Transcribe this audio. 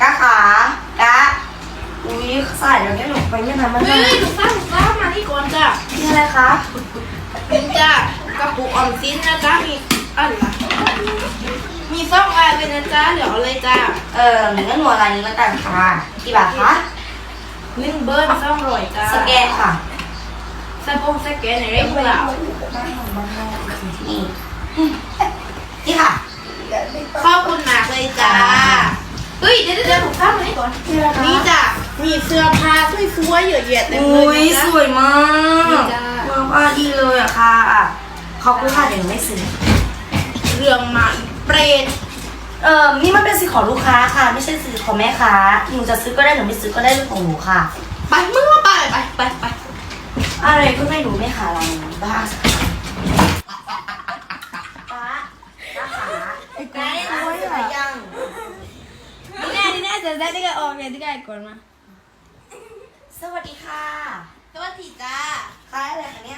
กะขากะอุ้ยใส่แล้วเนี่ยหนูไปไม่ทันมันเฮ้ยถูกต้องถูกต้องมาที่ก่อนจ้ะนี่อะไรคะนี่จ้ะกระปุกออมสินนะจ๊ะมีอะไรล่ะมีซองลายเลยนะจ๊ะเดี๋ยวเอาเลยจ้ะเออหนึ่งหนูอะไรนี้แล้วกันค่ะกี่บาทคะหนึ่งเบิร์นซองร่อยจ้ะสแกนค่ะสกงสแกนไหนได้เปล่านี่นี่ กต้องมาที่ก่อนนี่จ้ะมีเสื้อผ้าสวยๆเยอะแยะเต็มเลอุ้ยยนะสจ๊ะวยมากนี่จ้ะว้าวอะดีเลยอะค่ะขอบคุณค่ะเดี๋ยวหนูไม่ซื้อ เรื่องมาเปรตเออนี่มันเป็นสิทธิ์ของลูกค้าค่ะ ไม่ใช่สิทธิ์ของแม่ค้าหนูจะซื้อก็ได้หนูไม่ซื้อก็ได้เรื่องของหนูค่ะ ไปมึงมาไปไปไปไปอะไรก็ไม่รู้ไม่หาเราบ้าสักครั้งป้าป้าขาไหนโอ้ยอะไรยังนี่แน่นี่แน่ จะได้ได้กันออกไงที่ได้ก่อนมา สวัสดีค่ะ สวัสดีจ้าคล้ายอะไรคะเนี่ยสตรอเบอรี่จ้าเอาลงเนี่ย